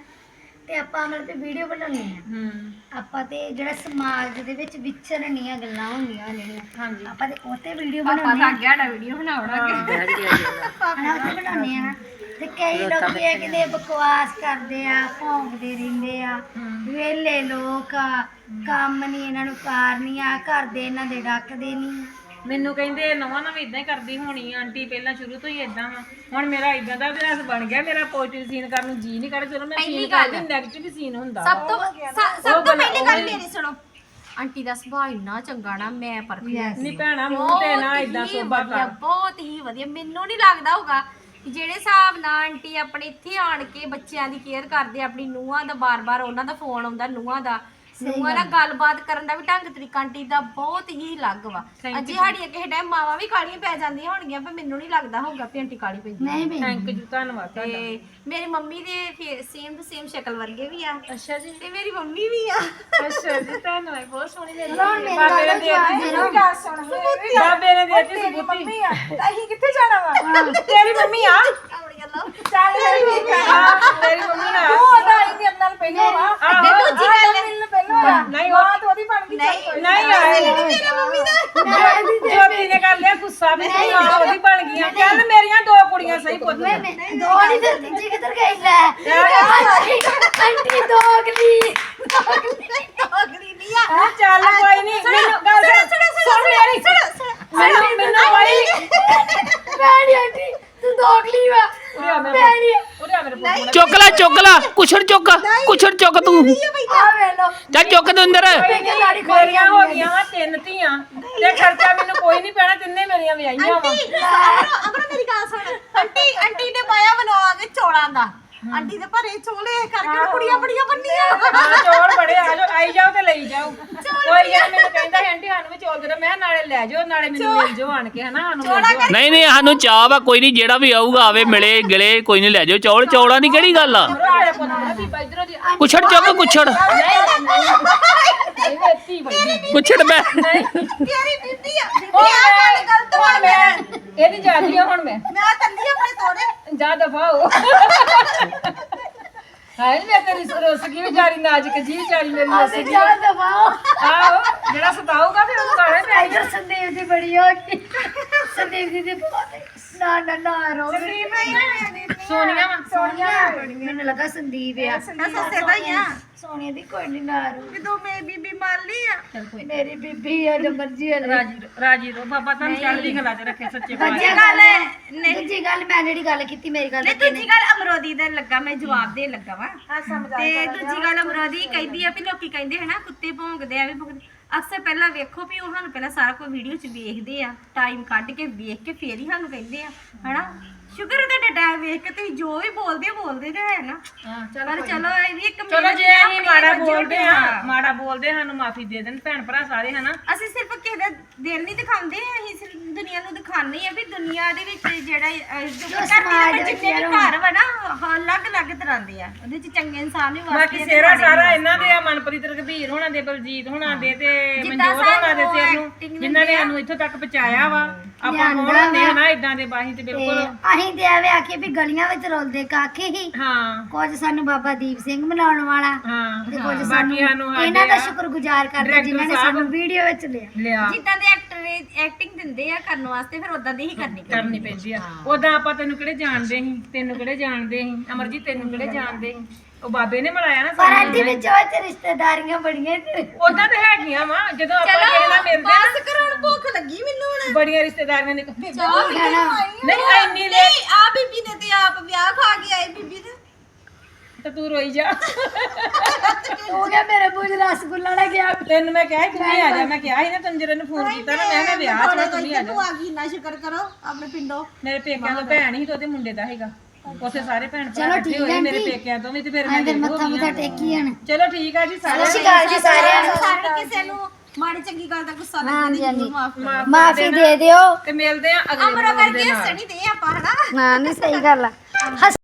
ਤੇ ਆਪਾਂ ਮਤਲਬ ਤੇ ਵੀਡੀਓ ਬਣਾਉਂਦੇ ਆ। ਹੂੰ। ਆਪਾਂ ਤੇ ਜਿਹੜਾ ਸਮਾਜ ਦੇ ਵਿੱਚ ਵਿਚਰਨੀਆਂ ਗੱਲਾਂ ਹੁੰਦੀਆਂ ਜਿਹੜੀਆਂ ਹਾਂਜੀ। ਆਪਾਂ ਤੇ ਉੱਤੇ ਵੀਡੀਓ ਬਣਾਉਂਦੇ ਆ। ਗਿਆੜਾ ਵੀਡੀਓ ਬਣਾਉਣਾ ਹਨਾ ਉਹ ਬਣਾਉਂਦੇ ਆ। ਨਾ ਤੇ ਕਈ ਲੋਕ ਇਹ ਕਿਤੇ ਬਕਵਾਸ ਕਰਦੇ ਆ ਭੌਂਕਦੇ ਰਹਿੰਦੇ ਆ। ਵੇਲੇ ਲੋਕ ਆ ਕੰਮ ਨਹੀਂ ਇਹਨਾਂ ਨੂੰ ਕਾਰ ਨਹੀਂ ਆ ਘਰ ਦੇ ਇਹਨਾਂ ਦੇ ਡੱਕਦੇ ਨਹੀਂ ਮੈਨੂੰ ਕਹਿੰਦੇ ਨਵਾਂ ਨਵਾਂ ਇਦਾਂ ਹੀ ਕਰਦੀ ਹੋਣੀ ਆ ਆਂਟੀ ਪਹਿਲਾਂ ਸ਼ੁਰੂ ਤੋਂ ਹੀ ਇਦਾਂ ਵਾ। ਹੁਣ ਮੇਰਾ ਇਦਾਂ ਦਾ ਅਭਿਆਸ ਬਣ ਗਿਆ ਮੇਰਾ ਪੋਜ਼ਿਟਿਵ ਸੀਨ ਕਰਨ ਨੂੰ ਜੀ ਨਹੀਂ ਕਰਦਾ ਜਦੋਂ ਮੈਂ ਸੀਨ ਕਰਦੀ ਨੈਗੇਟਿਵ ਸੀਨ ਹੁੰਦਾ ਸਭ ਤੋਂ ਸ- ਸਭ ਤੋਂ ਪਹਿਲੀ ਗੱਲ ਮੇਰੀ ਸੁਣੋ। ਆਂਟੀ ਦਾ ਸੁਭਾਅ ਇੰਨਾ ਚੰਗਾ ਨਾ ਮੈਂ ਪਰਖਿਆ ਨਹੀਂ ਭੈਣਾ ਮੂੰਹ ਤੇ ਨਾ ਇਦਾਂ ਸੋਭਾ ਕਰ। ਬਹੁਤ ਹੀ ਵਧੀਆ। ਮੈਨੂੰ ਨਹੀਂ ਲੱਗਦਾ ਹੋਗਾ ਜਿਹੜੇ ਹਿਸਾਬ ਨਾਲ ਆਂਟੀ ਆਪਣੇ ਇੱਥੇ ਆਣ ਕੇ ਬੱਚਿਆਂ ਦੀ ਕੇਅਰ ਕਰਦੇ ਆ, ਆਪਣੀ ਨੂੰਹਾਂ ਦਾ ਬਾਰ-ਬਾਰ ਉਹਨਾਂ ਦਾ ਫੋਨ ਆਉਂਦਾ ਨੂੰਹਾਂ ਦਾ ਨੂੰਹਾਂ ਨਾਲ ਗੱਲਬਾਤ ਕਰਨ ਦਾ ਵੀ ਢੰਗ ਤਰੀਕਾ ਆਂਟੀ ਦਾ ਬਹੁਤ ਹੀ ਅਲੱਗ ਵਾ। ਅਜੇ ਸਾਡੀਆਂ ਕਿਸੇ ਟਾਈਮ ਮਾਵਾਂ ਵੀ ਕਾਲੀਆਂ ਪੈ ਜਾਂਦੀਆਂ ਹੋਣਗੀਆਂ ਪਰ ਮੈਨੂੰ ਨਹੀਂ ਲੱਗਦਾ ਹੋਊਗਾ ਵੀ ਆਂਟੀ ਕਾਲੀ ਪੈਂਦੀ। ਨਹੀਂ ਥੈਂਕ ਯੂ ਧੰਨਵਾਦ ਤੁਹਾਡਾ। ਤੇ ਮੇਰੀ ਮੰਮੀ ਦੇ ਸੇਮ ਟੂ ਸੇਮ ਸ਼ਕਲ ਵਰਗੇ ਵੀ ਆ। ਅੱਛਾ ਜੀ। ਤੇ ਮੇਰੀ ਮੰਮੀ ਵੀ ਆ। ਅੱਛਾ ਜੀ ਧੰਨਵਾਦ ਬਹੁਤ ਸੋਹਣੀ ਮੇਰੀ ਮੇਰੀ ਬਾਬੇ ਗੱਲ ਨੇ ਦਾ ਦੇ ਜਵਾਬ ਦਿੱਤੀ ਦੇਣਾ ਬਾਬੇ ਨੇ ਦੇ ਦਿੱਤੀ ਸਬੂਤੀ। ਅਸੀਂ ਕਿੱਥੇ ਜਾਣਾ ਵਾ? ਤੇਰੀ ਮੰਮੀ ਆ? ਆਪਣੀ ਗੱਲਾਂ। ਚੱਲ ਮੇਰੀ ਮੰਮੀ ਆ। ਉਹਦਾ ਹੀ ਮੇਰੇ ਨਾਲ ਪਹਿਲਾਂ ਵਾ। ਆਹੋ। ਦੂਜੀ ਗੱਲ ਨਹੀਂ ਉਹ ਤਾਂ ਉਹਦੀ ਬਣ ਗਈ ਨਹੀਂ ਆਏ। ਮੇਰੀ ਮੰਮੀ ਦਾ। ਜੋਤੀ ਨੇ ਕਰ ਲਿਆ ਗੁੱਸਾ ਵੀ ਨਹੀਂ। ਹਾਂ ਉਹਦੀ ਬਣ ਗਈਆਂ ਚੱਲ ਮੇਰੀਆਂ ਦੋ ਕੁੜੀਆਂ ਸਹੀ ਪੁੱਤ ਮੈਂ ਮੈਂ ਦੋ ਨਹੀਂ ਫਿਰ ਤੀਜੀ ਕਿੱਧਰ ਗਈ ਲੈ? ਆਂਟੀ ਦੋਗਲੀ ਦੋਗਲੀ ਅਗਲੀ। ਨਹੀਂ ਆ। ਚੱਲ ਕੋਈ ਨਹੀਂ ਮੈਨੂੰ ਗੱਲ ਸੁਣ ਸੁਣ ਮੇਰੀ ਮੈਨੂੰ ਮੈਨੂੰ ਕੋਈ ਭੈਣੀ ਆਂਟੀ ਤੂੰ ਦੋਗਲੀ ਵਾ। ਆ ਮੇਰੇ ਚੁੱਕ ਲੈ ਚੁੱਕ ਲੈ। ਕੁਛੜ ਚੁੱਕ ਕੁਛੜ ਚੁੱਕ ਤੂੰ। ਆ ਜਾ ਚੁੱਕ ਦੇ ਅੰਦਰ। ਪਹਿਲੇ ਲਾੜੀ ਮੇਰੀਆਂ ਹੋ ਗਈਆਂ ਵਾ ਤਿੰਨ ਧੀਆਂ। ਤੇ ਖਰਚਾ ਮੈਨੂੰ ਕੋਈ ਨਹੀਂ ਪੈਣਾ ਤਿੰਨੇ ਮੇਰੀਆਂ ਵਿਆਹੀਆਂ ਵਾ। ਅਗਰ ਮੇਰੀ ਗੱਲ ਸੁਣ। ਆਂਟੀ ਆਂਟੀ ਨੇ ਪਾਇਆ ਵਲੌਗ ਚੋਲਾਂ ਦਾ। ਆਂਟੀ ਦੇ ਭਰੇ ਚੋਲੇ ਕਰਕੇ ਕੁੜੀਆਂ ਬੜੀਆਂ ਬੰਨੀਆਂ। ਹਾਂ ਚੌਲ ਬੜੇ ਆ ਜਾਓ ਆਈ ਜਾਓ ਤੇ ਲਈ ਜਾਓ। ਕੋਈ ਯਾਰ ਮੈਨੂੰ ਕਹਿੰਦਾ ਸੀ, ਆਂਟੀ ਸਾਨੂੰ ਵੀ ਚੌਲ ਦੇ ਦਿਓ। ਮੈਂ ਕਿਹਾ ਨਾਲੇ ਲੈ ਜਾਓ ਨਾਲੇ ਮੈਨੂੰ ਮਿਲ ਜਾਓ ਆਣ ਕੇ ਹਨਾ ਸਾਨੂੰ ਮਿਲ ਜਾਓ। ਨਹੀਂ ਨਹੀਂ ਸਾਨੂੰ ਚਾਹ ਵਾ ਕੋਈ ਨਹੀਂ ਜਿਹੜਾ ਵੀ ਆਊਗਾ ਆਵੇ ਮਿਲੇ ਗਿਲੇ ਕੋਈ ਨਹੀਂ ਲੈ ਜਾਓ। ਚੌਲ ਚੌਲਾਂ ਦੀ ਕਿਹੜੀ ਗੱਲ ਆ? ਨਾਲੇ ਪਤਾ ਨਾ ਵੀ ਇਧਰੋਂ ਦੀ ਕੁਛੜ ਚੁੱਕ ਕੁਛੜ ਨਹੀਂ। ਕੁਛੜ ਮੈਂ। ਤੇਰੀ ਬੀਬੀ ਆ। ਹੁਣ ਮੈਂ ਹੁਣ ਮੈਂ ਇਹਦੀ ਜਾਂਦੀ ਆ ਹੁਣ ਮੈਂ। ਮੈਂ ਤੰਦੀ ਆਪਣੇ ਤੋਰੇ ਜਾ ਦਫਾਓ ਹਾਏ ਮੈਂ ਤੇਰੀ ਰੁੱਸ ਗਈ ਵਿਚਾਰੀ ਨਾਜ਼ੁਕ ਜੀ ਵਿਚਾਰੀ ਮੇਰੀ ਰੁੱਸ ਗਈ। ਜਾ ਦਬਾਓ ਆਹੋ ਜਿਹੜਾ ਸਤਾਊਗਾ ਫਿਰ ਉਹ ਕਾਲੇ ਪੈ ਇਧਰ ਸੰਦੀਪ ਦੀ ਬੜੀ ਹੋ ਗਈ। ਸੰਦੀਪ ਦੀ ਬਹੁਤ ਨਾ ਨਾ ਨਾ ਰੋ ਸੋਨੀਆ ਵਾ ਸੋਨੀਆ ਮੈਨੂੰ ਲੱਗਾ ਸੰਦੀਪ ਆ। ਸੱਸੇ ਦਾ ਹੀ ਆ ਸੋਨੀਆ ਦੀ ਕੋਈ ਨਹੀਂ ਨਾ ਰੋ ਜਦੋਂ ਮੈਂ ਬੀਬੀ ਮਾਰ ਲਈ ਆ। ਮੇਰੀ ਬੀਬੀ ਆ ਜੋ ਮਰਜ਼ੀ ਹੋ ਲੈ ਰਾਜੀ ਰਾਜੀ ਰੋ। ਬਾਬਾ ਤੁਹਾਨੂੰ ਚੜ੍ਹਦੀ ਕਲਾ ਚ ਰੱਖੇ ਸੱਚੇ ਦੂਜੀ ਪਾਤਸ਼ਾਹ। ਗੱਲ ਨਹੀਂ। ਦੂਜੀ ਗੱਲ ਮੈਂ ਜਿਹੜੀ ਗੱਲ ਕੀਤੀ ਮੇਰੀ ਗੱਲ ਨਹੀਂ ਦੂਜੀ ਗੱਲ ਅਮਰੋਦੀ ਦਾ ਲੱਗਾ ਮੈਂ ਜਵਾਬ ਦੇਣ ਲੱਗਾ ਵਾ। ਤੇ ਦੂਜੀ ਗੱਲ ਅਮਰੋਦੀ ਕਹਿੰਦੀ ਆ ਵੀ ਲੋਕੀ ਕਹਿੰਦੇ ਹਨਾ ਕੁੱਤੇ ਭੌਂਕਦੇ ਆ ਵੀ ਭੌਂਕਦੇ ਅਕਸਰ ਪਹਿਲਾਂ ਵੇਖੋ ਵੀ ਉਹ ਸਾਨੂੰ ਪਹਿਲਾਂ ਸਾਰਾ ਕੁਝ ਵੀਡੀਓ 'ਚ ਵੇਖਦੇ ਆ ਟਾਈਮ ਕੱਢ ਕੇ ਵੇਖ ਕੇ ਫੇਰ ਹੀ ਸਾਨੂੰ ਕਹਿੰਦੇ ਆ, ਹਨਾ? ਸ਼ੁਕਰ ਹੈ ਤੁਹਾਡਾ ਟਾਈਮ ਵੇਖ ਕੇ ਤੁਸੀਂ ਜੋ ਵੀ ਬੋਲਦੇ ਹੋ ਬੋਲਦੇ ਤੇ ਹੈ ਨਾ। ਹਾਂ ਪਰ ਚਲੋ ਇਹ ਵੀ ਇੱਕ ਚਲੋ ਮਿਹਨਤ ਜੇ ਹੈ, ਅਸੀਂ ਆਪਣੀ ਮਾੜਾ ਰੋਜੀ ਬੋਲਦੇ ਰੋਟੀ ਹਾਂ। ਮਾੜਾ ਬੋਲਦੇ ਹਾਂ, ਸਾਨੂੰ ਮਾਫੀ ਦੇ ਦੇਣ ਭੈਣ ਭਰਾ ਸਾਰੇ ਹਨਾ? ਅਸੀਂ ਸਿਰਫ ਕਿਸੇ ਦਾ ਦਿਲ ਨਹੀਂ ਦਿਖਾਉਂਦੇ ਅਸੀਂ ਸਿਰਫ ਦੁਨੀਆ ਨੂੰ ਦਿਖਾਉਂਦੇ ਆ ਵੀ ਦੁਨੀਆ ਦੇ ਵਿੱਚ ਜਿਹੜਾ ਅਹ, ਜੋ ਘਰ ਸਮਾਜ ਦੇ ਵਿੱਚ ਜਿੰਨੇ ਵੀ ਘਰ ਵਾ ਨਾ ਅਲੱਗ-ਅਲੱਗ ਤਰ੍ਹਾਂ ਦੇ ਆ ਉਹਦੇ ਚ ਚੰਗੇ ਇਨਸਾਨ ਵੀ ਵਸਦੇ ਬਾਕੀ ਆ ਤੇ ਸੇਰਾ ਮਾੜੇ ਸਾਰਾ ਇਹਨਾਂ ਦੇ ਆ ਮਨਪ੍ਰੀਤ ਰਘਬੀਰ ਹੋਣਾ ਦੇ ਬਲਜੀਤ ਹੋਣਾ ਦੇ ਤੇ ਜਿੱਦਾਂ ਮਨਜੋਤ ਹੋਣਾ ਦੇ ਸਾਨੂੰ ਸਿਰ ਨੂੰ acting ਜਿਨ੍ਹਾਂ ਨੇ ਸਾਨੂੰ ਇੱਥੋਂ ਤੱਕ ਪਹੁੰਚਾਇਆ ਵਾ। ਆਪਾਂ ਕੌਣ ਹੁੰਦੇ ਹਨਾ ਇਦਾਂ ਦੇ ਬਾਹੀਂ ਤੇ ਬਿਲਕੁਲ। ਅਸੀਂ ਤੇ ਐਵੇਂ ਆਖੇ ਵੀ ਗਲੀਆਂ ਵਿੱਚ ਰੋਲਦੇ ਕੱਖ ਹੀ। ਹਾਂ। ਕੁਝ ਸਾਨੂੰ ਬਾਬਾ ਦੀਪ ਸਿੰਘ ਮਨਾਉਣ ਵਾਲਾ। ਹਾਂ ਤੇ ਕੁਝ ਸਾਨੂੰ ਬਾਕੀ ਸਾਨੂੰ ਇਹਨਾਂ ਦਾ ਸ਼ੁਕਰਗੁਜ਼ਾਰ ਕਰਦੇ ਜਿਨ੍ਹਾਂ ਨੇ ਸਾਹਿਬ। ਸਾਨੂੰ ਵੀਡੀਓ ਵਿੱਚ ਲਿਆ। ਲਿਆ। ਜਿੱਦਾਂ ਦੇ ਐਕਟਰ ਐਕਟਿੰਗ ਦਿੰਦੇ ਆ ਕਰਨ ਵਾਸਤੇ ਫਿਰ ਉਦਾਂ ਦੀ ਹੀ ਕਰਨੀ ਪੈਂਦੀ ਕਰਨੀ ਪੈਂਦੀ ਆ। ਉਦਾਂ ਆਪਾਂ ਤੈਨੂੰ ਕਿਹੜੇ ਜਾਣਦੇ ਸੀ? ਤੈਨੂੰ ਕਿਹੜੇ ਜਾਣਦੇ ਸੀ? ਅਮਰਜੀਤ ਤੈਨੂੰ ਕਿਹੜੇ ਜਾਣਦੇ ਸੀ? ਉਹ ਬਾਬੇ ਨੇ ਮਿਲਾਇਆ ਨਾ ਪਰ ਆਂਟੀ ਵਿੱਚ ਵਿੱਚ ਰਿਸ਼ਤੇਦਾਰੀਆਂ ਬੜੀਆਂ ਤੇ ਉਦਾਂ ਤੇ ਹੈਗੀਆਂ ਵਾ ਜਦੋਂ ਆਪਾਂ ਕਿਸੇ ਨਾਲ ਮਿਲਦੇ ਨਾ। ਬਸ ਕਰੋੜ ਭੁੱਖ ਲੱਗੀ ਮੈਨੂੰ ਹੁਣ। ਬੜੀਆਂ ਰਿਸ਼ਤੇਦਾਰੀਆਂ ਨੇ ਕਹਿਣਾ ਨਹੀਂ ਇੰਨੀ ਲੈ ਆ ਬੀਬੀ ਨੇ ਤੇ ਆਪ ਵਿਆਹ ਖਾ ਕੇ ਆਈ ਬੀਬੀ ਨੇ ਤੇ ਤੂੰ ਰੋਈ ਜਾ। ਹੋ ਗਿਆ ਮੇਰੇ 'ਚ ਰਸਗੁੱਲਾ ਨਾ ਗਿਆ। ਤੈਨੂੰ ਮੈਂ ਕਿਹਾ ਤੂੰ ਵੀ ਆ ਜਾ ਮੈਂ ਕਿਹਾ ਸੀ ਨਾ ਤੈਨੂੰ ਜਦੋਂ ਨੂੰ ਫੋਨ ਕੀਤਾ ਨਾ ਮੈਂ ਕਿਹਾ ਵਿਆਹ ਚ ਤੂੰ ਆ ਜਾ। ਤੂੰ ਆ ਗਈ ਨਾ ਸ਼ੁਕਰ ਕਰੋ ਆਪਣੇ ਪਿੰਡੋਂ। ਮੇਰੇ ਪੇਕਿਆਂ ਤੋਂ ਭੈਣ ਹੀ ਤੇ ਉਹਦੇ ਮੁੰਡੇ ਦਾ ਹੈਗਾ। ਉੱਥੇ ਸਾਰੇ ਭੈਣ ਭਰਾ ਚਲੋ ਇਕੱਠੇ ਠੀਕ ਹੋਏ ਹੈ ਮੇਰੇ ਆਂਟੀ। ਪੇਕਿਆਂ ਤੋਂ ਵੀ ਤੇ ਫਿਰ ਮੈਂ ਦੇਖੋ ਮੱਥਾ ਮੁੱਥਾ ਟੇਕੀ ਹਣ ਚਲੋ ਠੀਕ ਆ ਜੀ ਸਾਰੇ ਸਤਿ ਸ਼੍ਰੀ ਅਕਾਲ ਜੀ ਸਾਰਿਆਂ ਨੂੰ। ਸਾਰੇ ਕਿਸੇ ਨੂੰ ਮਾੜੀ ਚੰਗੀ ਗੱਲ ਦਾ ਗੁੱਸਾ ਹਾਂਜੀ, ਹਾਂਜੀ। ਨਹੀਂ ਮਾਫ ਕਰੋ ਮਾਫੀ ਦੇ ਦਿਓ। ਤੇ ਮਿਲਦੇ ਆ ਅਗਲੇ ਅਮਰੋ ਦੇ ਕਰਕੇ ਨਾਲ। ਸਣੀ ਦੇ ਆਪਾਂ ਹਨਾ? ਹਾਂ ਨਹੀਂ ਸਹੀ ਗੱਲ ਆ। ਹੱਸ